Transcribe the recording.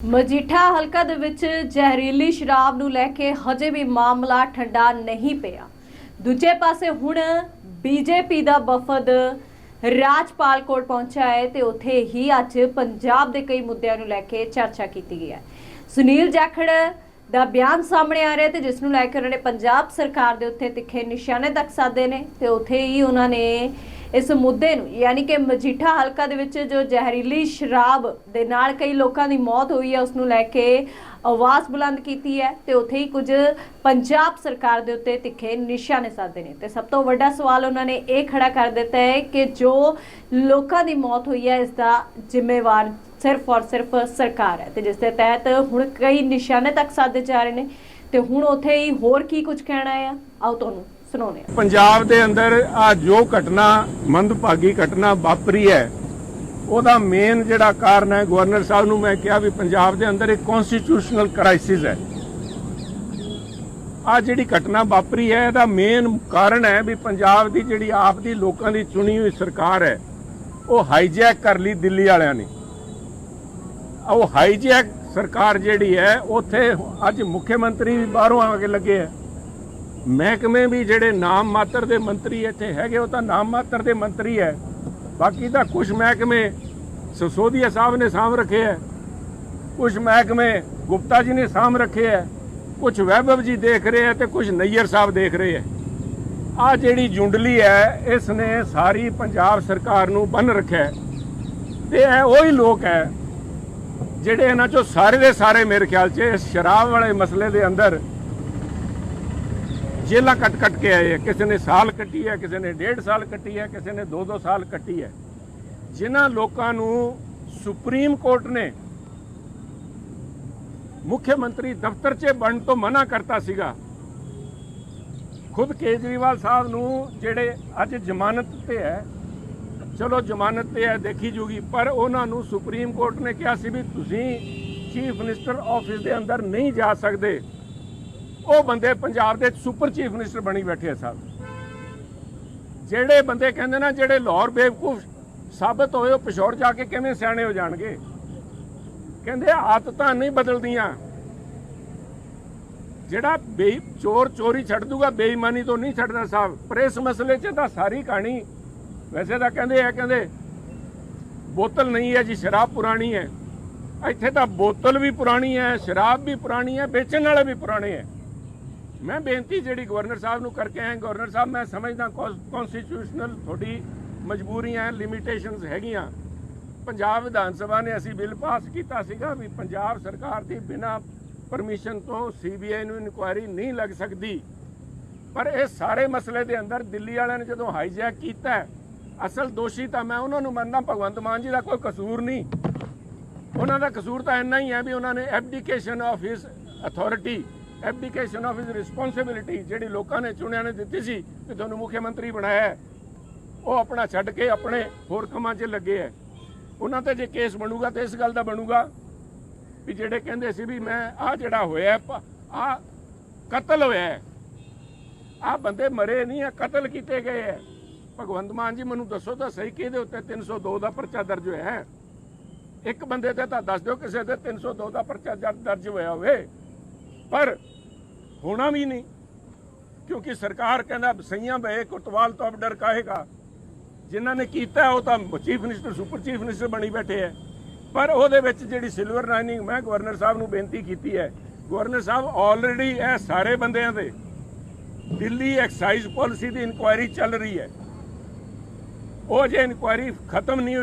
ਮਜੀਠਾ ਹਲਕਾ ਦੇ ਵਿੱਚ ਜ਼ਹਿਰੀਲੀ ਸ਼ਰਾਬ ਨੂੰ ਲੈ ਕੇ ਹਜੇ ਵੀ ਮਾਮਲਾ ਠੰਡਾ ਨਹੀਂ ਪਿਆ। ਦੂਜੇ ਪਾਸੇ ਹੁਣ ਬੀਜੇਪੀ ਦਾ ਵਫਦ ਰਾਜਪਾਲ ਕੋਟ ਪਹੁੰਚਿਆ ਹੈ ਤੇ ਉੱਥੇ ਹੀ ਅੱਜ ਪੰਜਾਬ ਦੇ ਕਈ ਮੁੱਦਿਆਂ ਨੂੰ ਲੈ ਕੇ ਚਰਚਾ ਕੀਤੀ ਗਈ ਹੈ। ਸੁਨੀਲ ਜਾਖੜ ਦਾ ਬਿਆਨ ਸਾਹਮਣੇ ਆ ਰਿਹਾ ਤੇ ਜਿਸ ਨੂੰ ਲੈ ਕੇ ਉਹਨਾਂ ਨੇ ਪੰਜਾਬ ਸਰਕਾਰ ਦੇ ਉੱਤੇ ਤਿੱਖੇ ਨਿਸ਼ਾਨੇ ਤੱਕ ਸਾਧੇ ਨੇ ਤੇ ਉੱਥੇ ਹੀ ਉਹਨਾਂ ਨੇ ਇਸ ਮੁੱਦੇ ਨੂੰ, ਯਾਨੀ ਕਿ ਮਜੀਠਾ ਹਲਕਾ ਦੇ ਵਿੱਚ ਜੋ ਜ਼ਹਿਰੀਲੀ ਸ਼ਰਾਬ ਦੇ ਨਾਲ ਕਈ ਲੋਕਾਂ ਦੀ ਮੌਤ ਹੋਈ ਹੈ ਉਸ ਨੂੰ ਲੈ ਕੇ ਆਵਾਜ਼ ਬੁਲੰਦ ਕੀਤੀ ਹੈ ਤੇ ਉੱਥੇ ਹੀ ਕੁਝ ਪੰਜਾਬ ਸਰਕਾਰ ਦੇ ਉੱਤੇ ਤਿੱਖੇ ਨਿਸ਼ਾਨੇ ਸਾਧੇ ਨੇ। ਤੇ ਸਭ ਤੋਂ ਵੱਡਾ ਸਵਾਲ ਉਹਨਾਂ ਨੇ ਇਹ ਖੜਾ ਕਰ ਦਿੱਤਾ ਹੈ ਕਿ ਜੋ ਲੋਕਾਂ ਦੀ ਮੌਤ ਹੋਈ ਹੈ, ਇਸ ਦਾ ਜ਼ਿੰਮੇਵਾਰ ਸਿਰਫ ਔਰ ਸਿਰਫ ਸਰਕਾਰ ਹੈ ਤੇ ਜਿਸ ਦੇ ਤਹਿਤ ਹੁਣ ਕਈ ਨਿਸ਼ਾਨੇ ਤੱਕ ਸਾਧੇ ਜਾ ਰਹੇ ਨੇ ਤੇ ਹੁਣ ਉੱਥੇ ਹੀ ਹੋਰ ਕੀ ਕੁਝ ਕਹਿਣਾ ਹੈ? ਆਓ ਤੁਹਾਨੂੰ ਸੁਣਾਉਂਦੇ ਹਾਂ। ਪੰਜਾਬ ਦੇ ਅੰਦਰ ਆ ਜੋ ਘਟਨਾ, ਮੰਦਭਾਗੀ ਘਟਨਾ ਵਾਪਰੀ ਹੈ, ਉਹਦਾ ਮੇਨ ਜਿਹੜਾ ਕਾਰਨ ਹੈ ਗਵਰਨਰ ਸਾਹਿਬ ਨੂੰ ਮੈਂ ਕਿਹਾ ਵੀ ਪੰਜਾਬ ਦੇ ਅੰਦਰ ਇੱਕ ਕਨਸਟੀਟਿਊਸ਼ਨਲ ਕ੍ਰਾਈਸਿਸ ਹੈ। ਆ ਜਿਹੜੀ ਘਟਨਾ ਵਾਪਰੀ ਹੈ, ਇਹਦਾ ਮੇਨ ਕਾਰਨ ਹੈ ਵੀ ਪੰਜਾਬ ਦੀ ਜਿਹੜੀ ਆਪ ਦੀ ਲੋਕਾਂ ਦੀ ਚੁਣੀ ਹੋਈ ਸਰਕਾਰ ਹੈ, ਉਹ ਹਾਈਜੈਕ ਕਰ ਲਈ ਦਿੱਲੀ ਵਾਲਿਆਂ ਨੇ। ਉਹ ਹਾਈਜੈਕ ਸਰਕਾਰ ਜਿਹੜੀ ਹੈ, ਉੱਥੇ ਅੱਜ ਮੁੱਖ ਮੰਤਰੀ ਵੀ ਬਾਹਰੋਂ ਆ ਕੇ ਲੱਗੇ ਹੈ। ਮਹਿਕਮੇ ਵੀ ਜਿਹੜੇ ਨਾਮ ਮਾਤਰ ਦੇ ਮੰਤਰੀ ਇੱਥੇ ਹੈਗੇ, ਉਹ ਤਾਂ ਨਾਮ ਮਾਤਰ ਦੇ ਮੰਤਰੀ ਹੈ। ਬਾਕੀ ਤਾਂ ਕੁਝ ਮਹਿਕਮੇ ਸਸੋਦੀਆ ਸਾਹਿਬ ਨੇ ਸਾਂਭ ਰੱਖੇ ਹੈ। ਕੁਝ ਮਹਿਕਮੇ ਗੁਪਤਾ ਜੀ ਨੇ ਸਾਂਭ ਰੱਖੇ ਹੈ। ਕੁਝ ਵੈਭਵ ਜੀ ਦੇਖ ਰਹੇ ਹੈ ਤੇ ਕੁਝ ਨਈਅਰ ਸਾਹਿਬ ਦੇਖ ਰਹੇ ਹੈ। ਆ ਜਿਹੜੀ ਜੁੰਡਲੀ ਹੈ ਇਸ ਨੇ ਸਾਰੀ ਪੰਜਾਬ ਸਰਕਾਰ ਨੂੰ ਬੰਨ ਰੱਖਿਆ ਹੈ। ਤੇ ਇਹ ਉਹੀ ਲੋਕ ਹੈ, ਜਿਹੜੇ ਇਹਨਾਂ ਚੋਂ ਸਾਰੇ ਦੇ ਸਾਰੇ ਮੇਰੇ ਖਿਆਲ 'ਚ ਇਸ ਸ਼ਰਾਬ ਵਾਲੇ ਮਸਲੇ ਦੇ ਅੰਦਰ ਜੇਲਾਂ ਕੱਟ ਕੱਟ ਕੇ ਆਏ ਹੈ ਕਿਸੇ ਨੇ ਸਾਲ ਕੱਟੀ ਹੈ, ਕਿਸੇ ਨੇ ਡੇਢ ਸਾਲ ਕੱਟੀ ਹੈ, ਕਿਸੇ ਨੇ 2-2 ਸਾਲ ਕੱਟੀ ਹੈ। ਜਿਨ੍ਹਾਂ ਲੋਕਾਂ ਨੂੰ ਸੁਪਰੀਮ ਕੋਰਟ ਨੇ ਮੁੱਖ ਮੰਤਰੀ ਦਫ਼ਤਰ 'ਚ ਬਣਨ ਤੋਂ ਮਨਾ ਕਰਤਾ ਸੀਗਾ। ਖੁਦ ਕੇਜਰੀਵਾਲ ਸਾਹਿਬ ਨੂੰ ਜਿਹੜੇ ਅੱਜ ਜ਼ਮਾਨਤ ਤੇ ਹੈ, ਚਲੋ ਜ਼ਮਾਨਤ ਤੇ ਹੈ, ਦੇਖੀ ਜੂਗੀ, ਪਰ ਉਹਨਾਂ ਨੂੰ ਸੁਪਰੀਮ ਕੋਰਟ ਨੇ ਕਿਹਾ ਸੀ ਵੀ ਤੁਸੀਂ ਚੀਫ ਮਿਨਿਸਟਰ ਆਫਿਸ ਦੇ ਅੰਦਰ ਨਹੀਂ ਜਾ ਸਕਦੇ। ਉਹ ਬੰਦੇ ਪੰਜਾਬ ਦੇ ਸੁਪਰ ਚੀਫ ਮਿਨਿਸਟਰ ਬਣੀ ਬੈਠੇ ਆ ਸਾਹਿਬ। ਜਿਹੜੇ ਬੰਦੇ ਕਹਿੰਦੇ ਨਾ, ਜਿਹੜੇ ਲਾਹੌਰ ਬੇਵਕੂਫ ਸਾਬਤ ਹੋਏ, ਉਹ ਪਿਸ਼ੌਰ ਜਾ ਕੇ ਕਿਵੇਂ ਸਿਆਣੇ ਹੋ ਜਾਣਗੇ? ਕਹਿੰਦੇ ਆਦਤਾਂ ਨਹੀਂ ਬਦਲਦੀਆਂ। ਜਿਹੜਾ ਬੇ ਚੋਰ ਚੋਰੀ ਛੱਡ ਦੂਗਾ, ਬੇਈਮਾਨੀ ਤੋਂ ਨਹੀਂ ਛੱਡਦਾ ਸਾਹਿਬ। ਪਰ ਇਸ ਮਸਲੇ 'ਚ ਤਾਂ ਸਾਰੀ ਕਹਾਣੀ ਵੈਸੇ ਤਾਂ ਕਹਿੰਦੇ ਆ, ਕਹਿੰਦੇ ਬੋਤਲ ਨਹੀਂ ਹੈ ਜੀ, ਸ਼ਰਾਬ ਪੁਰਾਣੀ ਹੈ। ਇੱਥੇ ਤਾਂ ਬੋਤਲ ਵੀ ਪੁਰਾਣੀ ਹੈ, ਸ਼ਰਾਬ ਵੀ ਪੁਰਾਣੀ ਹੈ, ਵੇਚਣ ਵਾਲੇ ਵੀ ਪੁਰਾਣੇ ਹੈ। ਮੈਂ ਬੇਨਤੀ ਜਿਹੜੀ ਗਵਰਨਰ ਸਾਹਿਬ ਨੂੰ ਕਰਕੇ ਆਇਆ, ਗਵਰਨਰ ਸਾਹਿਬ, ਮੈਂ ਸਮਝਦਾ ਕਨਸਟੀਟਿਊਸ਼ਨਲ ਤੁਹਾਡੀ ਮਜਬੂਰੀਆਂ ਲਿਮਿਟੇਸ਼ਨਸ ਹੈਗੀਆਂ। ਪੰਜਾਬ ਵਿਧਾਨ ਸਭਾ ਨੇ ਅਸੀਂ ਬਿੱਲ ਪਾਸ ਕੀਤਾ ਸੀਗਾ ਵੀ ਪੰਜਾਬ ਸਰਕਾਰ ਦੀ ਬਿਨਾ ਪਰਮਿਸ਼ਨ ਤੋਂ ਸੀਬੀਆਈ ਨੂੰ ਇਨਕੁਆਇਰੀ ਨਹੀਂ ਲੱਗ ਸਕਦੀ। ਪਰ ਇਹ ਸਾਰੇ ਮਸਲੇ ਦੇ ਅੰਦਰ ਦਿੱਲੀ ਵਾਲਿਆਂ ਨੇ ਜਦੋਂ ਹਾਈਜੈਕ ਕੀਤਾ, ਅਸਲ ਦੋਸ਼ੀ ਤਾਂ ਮੈਂ ਉਹਨਾਂ ਨੂੰ ਮੰਨਦਾ, ਭਗਵੰਤ ਮਾਨ ਜੀ ਦਾ ਕੋਈ ਕਸੂਰ ਨਹੀਂ। ਉਹਨਾਂ ਦਾ ਕਸੂਰ ਤਾਂ ਇੰਨਾ ਹੀ ਹੈ ਵੀ ਉਹਨਾਂ ਨੇ abdication of his authority abdication of his responsibility ਜਿਹੜੀ ਲੋਕਾਂ ਨੇ ਚੁਣਿਆ ਨੇ ਦਿੱਤੀ ਸੀ ਕਿ ਤੁਹਾਨੂੰ ਮੁੱਖ ਮੰਤਰੀ ਬਣਾਇਆ ਉਹ ਆਪਣਾ ਛੱਡ ਕੇ ਆਪਣੇ ਹੋਰ ਕੰਮਾਂ 'ਚ ਲੱਗੇ ਹੈ। ਉਹਨਾਂ ਤੇ ਜੇ ਕੇਸ ਬਣੂਗਾ ਤੇ ਇਸ ਗੱਲ ਦਾ ਬਣੂਗਾ ਵੀ ਜਿਹੜੇ ਕਹਿੰਦੇ ਸੀ ਵੀ ਮੈਂ ਆ ਜਿਹੜਾ ਹੋਇਆ ਆ ਕਤਲ ਹੋਇਆ ਹੈ। ਆ ਬੰਦੇ ਮਰੇ ਨਹੀਂ ਆ ਕਤਲ ਕੀਤੇ ਗਏ ਹੈ। ਭਗਵੰਤ ਮਾਨ ਜੀ ਮੈਨੂੰ ਦੱਸੋ ਤਾਂ ਸਹੀ ਕਿਹਦੇ ਉੱਤੇ 302 ਦਾ ਪਰਚਾ ਦਰਜ ਹੋਇਆ ਹੈ? ਇੱਕ ਬੰਦੇ ਤੇ ਤਾਂ ਦੱਸ ਦਿਓ ਕਿਸੇ ਤੇ 302 ਦਾ ਪਰਚਾ ਦਰਜ ਹੋਇਆ ਹੋਵੇ। ਪਰ ਹੋਣਾ ਵੀ ਨਹੀਂ, ਕਿਉਂਕਿ ਸਰਕਾਰ ਕਹਿੰਦਾ ਸਈਆਂ ਬਏ ਕੁਤਵਾਲ ਤੋਂ ਅਬ ਡਰ ਕਾਹੇਗਾ। ਜਿਨ੍ਹਾਂ ਨੇ ਕੀਤਾ, ਉਹ ਤਾਂ chief minister, super chief minister ਬਣੀ ਬੈਠੇ ਹੈ ਪਰ ਉਹਦੇ ਵਿੱਚ ਜਿਹੜੀ ਸਿਲਵਰ ਲਾਈਨਿੰਗ, ਮੈਂ ਗਵਰਨਰ ਸਾਹਿਬ ਨੂੰ ਬੇਨਤੀ ਕੀਤੀ ਹੈ ਗਵਰਨਰ ਸਾਹਿਬ ਆਲਰੇਡੀ ਇਹ ਸਾਰੇ ਬੰਦਿਆਂ ਦੇ। ਦਿੱਲੀ ਐਕਸਾਈਜ਼ ਪਾਲਿਸੀ ਦੀ ਇਨਕੁਆਇਰੀ ਚੱਲ ਰਹੀ ਹੈ ਉਹ ਜੇ ਇਨਕੁਆਇਰੀ ਖਤਮ ਨਹੀਂ